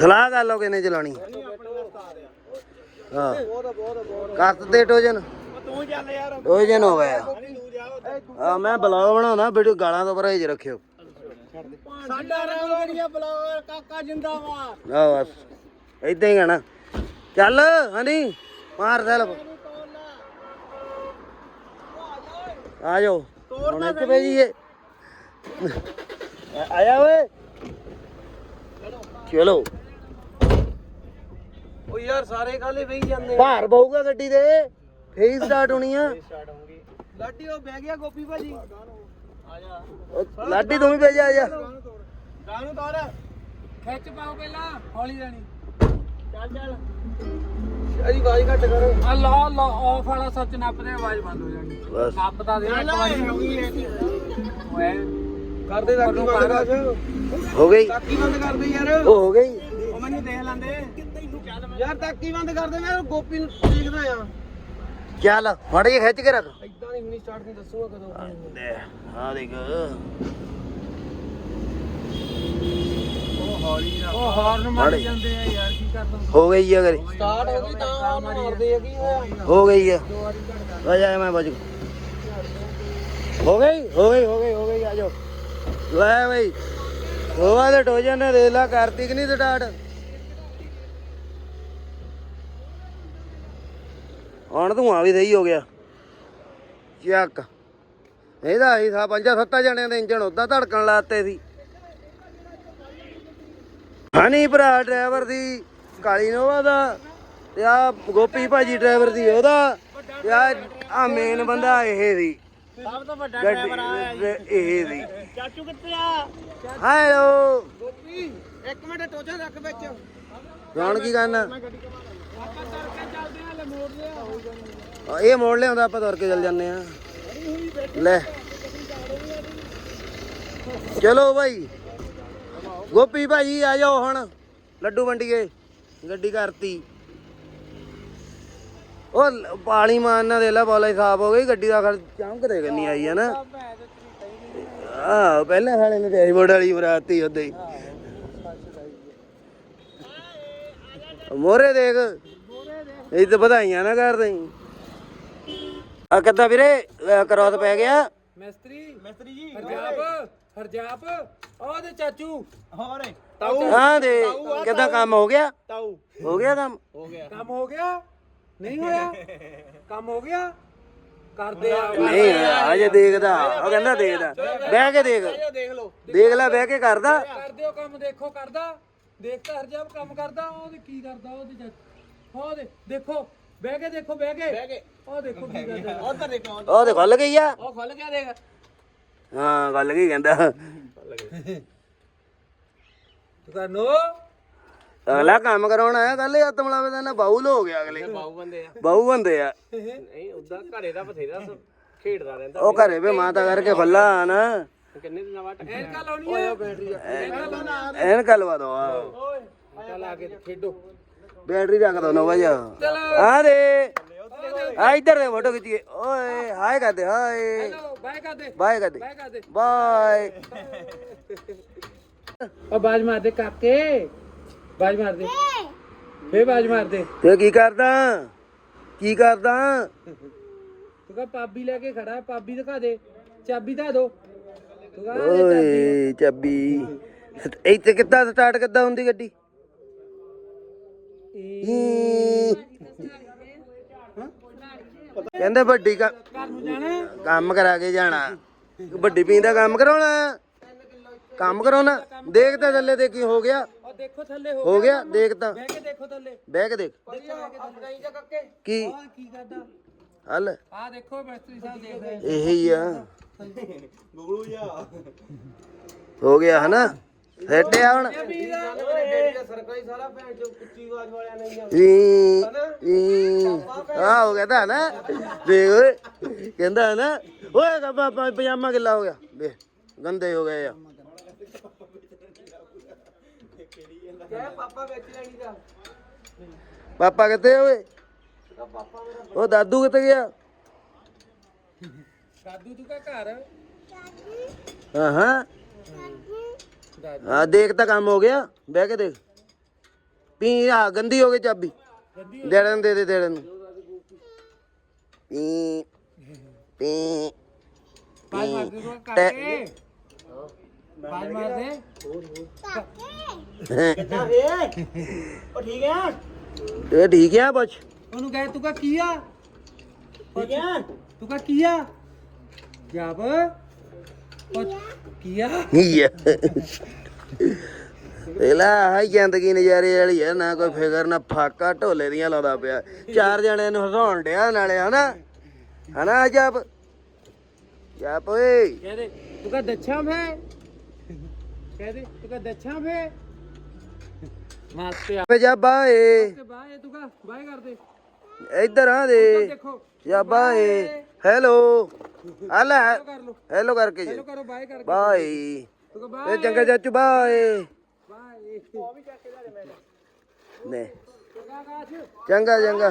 ਸਲਾਹ ਕਰ ਲਓ ਕਿੰਨੇ ਚਲਾਉਣੀ ਹਾਂ। ਕੱਤ ਦੇ ਟੋਜਨ ਤੂੰ ਚੱਲ ਯਾਰ ਟੋਜਨ ਹੋ ਗਿਆ। ਆ ਮੈਂ ਬਲੌਗ ਬਣਾਉਣਾ ਵੀਡੀਓ ਗਾਲਾਂ ਤੋਂ ਪਰਹੇਜ ਰੱਖਿਓ। ਸਾਡਾ ਰੰਗਰੀਆ ਬਲੌਗਰ ਕਾਕਾ ਜਿੰਦਾਬਾਦ। ਆ ਬਸ ਇਦਾਂ ਹੀ ਕਹਿਣਾ ਚੱਲ ਹਨੀ ਮਾਰ ਸੈਲਫ। ਆ ਜਾਓ। ਹੁਣ ਇੱਥੇ ਪੈ ਜੀਏ ਆ- ਆਇਆ ਓਏ। ਚਲੋ। ਯਾਰ ਸਾਰੇ ਕਾਲੇ ਵਹੀ ਜਾਂਦੇ ਭਾਰ ਪਊਗਾ ਗੱਡੀ ਦੇ। ਫੇਰ ਸਟਾਰਟ ਹੋਣੀ ਆ। ਸਟਾਰਟ ਹੋਊਗੀ ਲਾਡੀ ਉਹ ਬਹਿ ਗਿਆ ਗੋਪੀ ਭਾਜੀ। ਆ ਜਾ ਉਹ ਲਾਡੀ ਤੂੰ ਵੀ ਭੇਜ ਆ ਜਾ। ਗਾਨੂੰ ਤਾਰ। ਖਿੱਚ ਪਾਓ ਪਹਿਲਾਂ ਹੌਲੀ ਜਾਣੀ ਚੱਲ ਚੱਲ। ਅਜੀ ਆਵਾਜ਼ ਘੱਟ ਕਰ। ਆ ਲਾ ਲਾ ਆਫ ਵਾਲਾ ਸੱਚ ਨੱਪਦੇ ਆਵਾਜ਼ ਬੰਦ ਹੋ ਜਾਣੀ। ਬਸ। ਨੱਪ ਤਾਂ ਦੇ। ਇੱਕ ਵਾਰੀ ਓਏ। ਕਰਦੇ ਤਾਕੀ ਬੰਦ ਕਰ। ਹੋ ਗਈ। ਤਾਕੀ ਬੰਦ ਕਰਦੇ ਯਾਰ। ਉਹ ਹੋ ਗਈ। ਉਹ ਮੈਨੂੰ ਦੇਖ ਲੈਂਦੇ। ਯਾਰ ਤਾਕੀ ਬੰਦ ਕਰਦੇ ਮੈਂ ਗੋਪੀ ਨੂੰ ਦੇਖਦਾ ਆ। ਚੱਲ ਫੜ ਕੇ ਖਿੱਚ ਕੇ ਰੱਖ। ਇਦਾਂ ਨਹੀਂ ਹੁਣੀ ਸਟਾਰਟ ਨਹੀਂ ਦੱਸੂਗਾ ਕਦੋਂ ਦੇ ਆ। ਦੇਖ। ਉਹ ਹਾਰਨ ਮਾਰੀ ਜਾਂਦੇ ਆ ਯਾਰ ਕੀ ਕਰਦਾ ਹੋ ਗਈ ਆ ਕਰੀ ਸਟਾਰਟ ਹੋ ਗਈ ਤਾਂ ਉਹ ਮਾਰਦੇ ਆ ਕੀ ਹੋਇਆ? ਹੋ ਗਈ ਆ। ਆ ਜਾ ਮੈਂ ਬਚ ਹੋ ਗਈ ਹੋ ਗਈ ਹੋ ਗਈ ਹੋ ਗਈ ਆ ਜਾਓ। ਲੈ ਬਈ। ਹੋਵਾ ਦੇ ਟੋਜਨ ਨੇ ਰੇਲਾ ਕਰਤੀ ਕਿ ਨਹੀਂ ਸਟਾਰਟ। ਹੁਣ ਧੂਆਂ ਵੀ ਸਹੀ ਹੋ ਗਿਆ। ਚੱਕ। ਇਹਦਾ ਹੀ ਸਾ ਪੰਜਾਂ ਸੱਤਾਂ ਜਣਿਆਂ ਦੇ ਇੰਜਣ ਉਦਾਂ ਧੜਕਣ ਲਾਤੇ ਸੀ। ਹਨੀ ਭਰਾ ਡਰਾਈਵਰ ਦੀ ਕਾਲੀ ਨੋਵਾ ਦਾ ਤੇ ਆ ਗੋਪੀ ਭਾਜੀ ਡਰਾਈਵਰ ਦੀ ਉਹਦਾ ਤੇ ਆ ਆ ਮੇਨ ਬੰਦਾ ਇਹ ਸੀ। ਸਭ ਤੋਂ ਵੱਡਾ ਗੱਡੀ ਇਹ। ਸੀ। ਚਾਚੂ ਕਿੱਥੇ ਆ? ਹੈਲੋ ਗੋਪੀ। ਇੱਕ ਮਿੰਟ ਟੋਚਾ ਰੱਖ ਵਿੱਚ। ਹੁਣ ਕੀ ਕਰਨਾ? ਆ, ਇਹ ਮੋੜ ਲਿਆਉਂਦਾ ਆਪਾਂ ਤੁਰ ਕੇ ਚੱਲ ਜਾਂਦੇ ਆ ਲੈ। ਚਲੋ ਭਾਈ ਗੋਪੀ ਭਾਜੀ ਆ ਜਾਓ ਹੁਣ। ਲੱਡੂ ਵੰਡੀਏ। ਗੱਡੀ ਕਰਤੀ। ਉਹ ਲ- ਪਾਣੀ ਮਾਰਨਾ ਦੇ ਲਾ ਬੋਲਾ ਸਾਫ਼ ਹੋ ਗਈ। ਗੱਡੀ ਦਾ ਖਰ ਚਮਕਦੇ ਕੰਨੀ ਆਈ ਹੈ ਨਾ। ਆ ਪਹਿਲਾਂ ਸਾਲੇ ਨੇ ਡੈਸ਼ਬੋਰਡ ਵਾਲੀ ਬਰਾਤੀ ਉਹਦੇ। ਹੀ। ਮੋਰੇ ਦੇਖ। ਇਹ ਤਾਂ ਵਧਾਈਆਂ ਨਾ ਕਰਦੇ ਆ ਕਿੱਦਾਂ ਵੀਰੇ? ਕਰੌਤ ਪੈ ਗਿਆ। ਮਿਸਤਰੀ। ਮਿਸਤਰੀ ਜੀ ਹਰਜਾਪ ਹਰਜਾਪ। ਉਹ ਦੇ ਚਾਚੂ। ਹੋਰ। ਹਾਂ ਦੇ। ਕਿੱਦਾਂ ਕੰਮ ਹੋ ਗਿਆ? ਤਾਊ। ਹੋ ਗਿਆ ਕੰਮ? ਹੋ ਗਿਆ। ਕੰਮ ਹੋ ਗਿਆ? ਨਹੀਂ ਹੋਇਆ? ਕੰਮ ਹੋ ਗਿਆ? ਕਰਦੇ ਆ। ਨਹੀਂ ਅਜੇ ਦੇਖਦਾ। ਉਹ ਕਹਿੰਦਾ ਦੇਖਦਾ। ਬਹਿ ਕੇ ਦੇਖ। ਦੇਖ ਲਓ। ਦੇਖ ਲੈ ਬਹਿ ਕੇ ਕਰਦਾ। ਕਰਦੇ ਹੋ ਕੰਮ ਦੇਖੋ ਕਰਦਾ। ਦੇਖ ਤਾਂ ਹਰਜਾਪ ਕੰਮ ਕਰਦਾ ਉਹਦੇ ਕੀ ਕਰਦਾ ਉਹਦੇ ਚਾਚੂ ਉਹਦੇ ਦੇਖੋ ਬਹਿ ਕੇ ਦੇਖੋ ਬਹਿ ਕੇ। ਬਹਿ ਕੇ। ਉਹ ਦੇਖੋ ਕੀ ਕਰਦਾ। ਉਧਰ ਦੇਖੋ ਉਹ ਤੇ ਖੁੱਲ ਗਈ ਆ। ਉਹ ਖੁੱਲ ਗਿਆ ਦੇਖ। ਹਾਂ ਗੱਲ ਕੀ ਕਹਿੰਦਾ। ਤੂੰ ਕਰਨੋ। ਅਗਲਾ ਕੰਮ ਕਰਾਉਣ ਆਇਆ ਕੱਲ ਇਹ ਤਮਲਾਵੇ ਦਾ ਨਾ ਬਾਉਲ ਹੋ ਗਿਆ ਅਗਲੇ। ਬਾਊ ਬੰਦੇ ਆ। ਬਾਹੂ ਬੰਦੇ ਆ। ਨਹੀਂ ਉਦਾਂ ਘਰੇ ਦਾ ਬਥੇਰਾ ਖੇਡਦਾ ਰਹਿੰਦਾ। ਉਹ ਘਰੇ ਵੀ ਮਾਤਾ ਕਰਕੇ ਫੱਲਾ ਆ ਨਾ ਕਿੰਨੇ ਦਿਨਾਂ ਬਾਅਦ ਐਨਕਾ ਲਾਉਣੀ ਹੈ ਬੈਟਰੀ ਐਨ ਕਲਵਾ ਦੋ ਆ ਚੱਲ ਆ ਕੇ ਖੇਡੋ। ਬੈਟਰੀ ਰੱਖ ਦੋ ਨੋ ਵਜਾ ਆ ਦੇ। ਆ ਇੱਧਰ ਦੇ ਫੋਟੋ ਖਿੱਚੀਏ। ਓਏ ਹਾਏ ਕਰਦੇ ਹਾਏ। ਲੋ ਬਾਏ ਕਰ ਦੇ ਬਾਏ ਕਰਦੇ। ਬਾਏ ਕਰ ਦੇ ਬਾਏ। ਉਹ ਬਾਜ ਮਾਰ ਦੇ ਕਾਕੇ। ਬਾਜ ਮਾਰ ਦੇ। ਫੇ ਬਾਜ ਮਾਰ ਦੇ। ਤੇ ਕੀ ਕਰਦਾ? ਕੀ ਕਰਦਾ? ਤੂੰ ਕਹ ਪਾਬੀ ਲੈ ਕੇ ਖੜਾ ਹੈ, ਪਾਬੀ ਦਿਖਾ ਦੇ। ਚਾਬੀ ਦਾ ਦੋ। ਤੂੰ ਕਹ ਓਏ ਚੱਬੀ। ਇੱਥੇ ਕਿੱਦਾਂ ਸਟਾਰਟ ਕਿੱਦਾਂ ਹੁੰਦੀ ਗੱਡੀ। ਕਹਿੰਦੇ ਵੱਡੀ ਕੰਮ ਕਰਾ ਕੇ ਜਾਣਾ। ਵੱਡੀ ਪੀਂ ਦਾ ਕੰਮ ਕਰਾਉਣਾ। ਕੰਮ ਕਰਾਉਣਾ। ਦੇਖ ਤਾਂ ਥੱਲੇ ਤੇ ਕੀ ਹੋ ਗਿਆ। ਉਹ ਦੇਖੋ ਥੱਲੇ ਹੋ ਹੋ ਗਿਆ ਦੇਖ ਤਾਂ। ਬਹਿ ਕੇ ਦੇਖੋ ਥੱਲੇ। ਬਹਿ ਕੇ ਦੇਖ। ਅਫਗਾਈ ਜਾ ਕੱਕੇ। ਕੀ? ਉਹ ਕੀ ਕਰਦਾ? ਹਲ। ਆ ਦੇਖੋ ਮਿਸਤਰੀ ਸਾਹਿਬ ਦੇਖ ਰਹੇ ਇਹੀ ਆ। ਜਾ ਹੋ ਗਿਆ ਹਨਾ? ਸੈੱਟ ਆ ਹੁਣ। ਈ ਆ ਹੋ ਗਿਆ ਤਾਂ ਨਾ ਦੇਖ ਓਏ ਕਹਿੰਦਾ ਨਾ ਓਏ ਕੱਪਾ ਪਜਾਮਾ ਕਿੱਲਾ ਹੋ ਗਿਆ। ਵੇ ਗੰਦੇ ਹੋ ਗਏ ਆ। ਕਹਿ ਪਾਪਾ ਵਿੱਚ ਲੈਣੀ ਦਾ? ਪਾਪਾ ਕਿੱਥੇ ਓਏ? ਉਹ ਦਾਦੂ ਕਿੱਥੇ ਗਿਆ? ਦਾਦੂ ਤੂੰ ਕਾ ਘਰ? ਹਾਂ ਹਾਂ ਦਾਦੂ। ਆ ਦੇਖ ਤਾਂ ਕੰਮ ਹੋ ਗਿਆ। ਬਹਿ ਕੇ ਦੇਖ। ਪੀ ਆ ਗੰਦੀ ਹੋ ਗਈ ਚਾਬੀ। ਦੇੜਨ ਦੇ ਦੇ ਦੇੜਨ ਨੂੰ। ਪੀ ਪੀ ਬਾਜ ਮਾਰ ਦੇ ਤੂੰ ਟੈ- ਕਰਕੇ ਬਾਜ ਮਾਰ ਦੇ ਉਹ ਠੀਕ ਹੈ ਤੇ ਠੀਕ ਆ ਪੁੱਛ। ਉਹਨੂੰ ਕਹੇ ਤੂੰ ਕਾ ਕੀ ਆ? ਠੀਕ ਹੈ ਤੂੰ ਕਾ ਕੀ ਆ? ਜਬ ਪੁੱਛ ਕੀ ਆ ਯਾ ਇਹਲਾ ਹਾਈ ਜ਼ਿੰਦਗੀ ਨਜ਼ਾਰੇ ਵਾਲੀ ਆ ਨਾ ਕੋਈ ਫਿਕਰ ਨਾ ਫਾਕਾ ਢੋਲੇ ਦੀਆਂ ਲਾਉਂਦਾ ਪਿਆ। ਚਾਰ ਜਣਿਆਂ ਨੂੰ ਹਸਾਉਣ ਡਿਆ ਨਾਲੇ ਹਨਾ? ਹਨਾ ਜਬ ਜਪ ਓਏ। ਕਹਦੇ ਤੂੰ ਕਾ ਦੱਛਾ ਮੈਂ? ਕਹਦੇ ਤੂੰ ਕਾ ਦੱਛਾ ਮੈਂ? ਮਾਸਤੇ ਆ। ਵੇ ਜਬ ਬਾਏ ਤੇ ਬਾਏ ਤੂੰ ਕਾ ਬਾਏ ਕਰ ਦੇ। ਇੱਧਰ ਆ ਦੇ। ਦੇਖੋ। ਜਬ ਬਾਏ। ਹੈਲੋ। ਆ ਲੈ ਹੈਲੋ ਕਰਕੇ ਜੀ। ਕਰੋ ਬਾਏ ਕਰਕੇ। ਬਾਏ ਤੂੰ ਬਾਏ ਚੰਗਾ ਚਾਚੂ ਬਾਏ ਬਾਏ ਚੰਗਾ ਚੰਗਾ। ਚੰਗਾ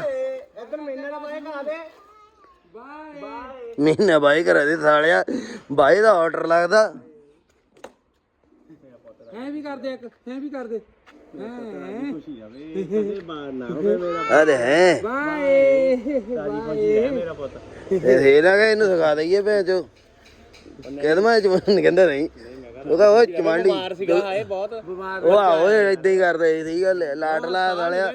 ਇਧਰ ਮੈਨੇ ਦਾ ਬਾਏ ਕਰਾ ਦੇ ਬਾਏ ਮਹੀਨਾ ਬਾਈ ਕਰਾ ਦੇ ਸਾਲਿਆ ਬਾਈ ਦਾ ਆਰਡਰ ਲੱਗਦਾ। ਐ ਵੀ ਕਰ ਦੇ ਇੱਕ ਐ ਵੀ ਕਰ ਦੇ ਹੈਂ। ਆ ਦੇ ਹੈ। ਬਾਏ। ਬਾਏ ਇਹ ਇਹ ਨਾ ਕਿ ਇਹਨੂੰ ਸਿਖਾ ਦਈਏ ਭੈ ਜੋ ਕਹਿੰਦਾ ਮੈਂ ਚਮਨ ਕਹਿੰਦਾ ਨਹੀਂ। ਉਹ ਕਹ ਉਹ ਚਮਾਂਡੀ ਸੀਗਾ ਹਾਏ ਬਹੁਤ। ਬਿਮਾਰ ਉਹ ਆਹੋ ਇਦਾਂ ਹੀ ਕਰਦੇ ਸਹੀ ਗੱਲ ਹੈ। ਲਾਟ ਲਾ ਵਾਲਿਆ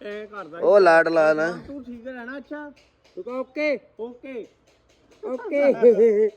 ਐ ਕਰਦਾ ਉਹ ਲਾਟ ਲਾ ਨਾ। ਤੂੰ ਠੀਕ ਰਹਿਣਾ ਅੱਛਾ। ਤੂੰ ਕਾ ਓਕੇ। ਓਕੇ। ਓਕੇ।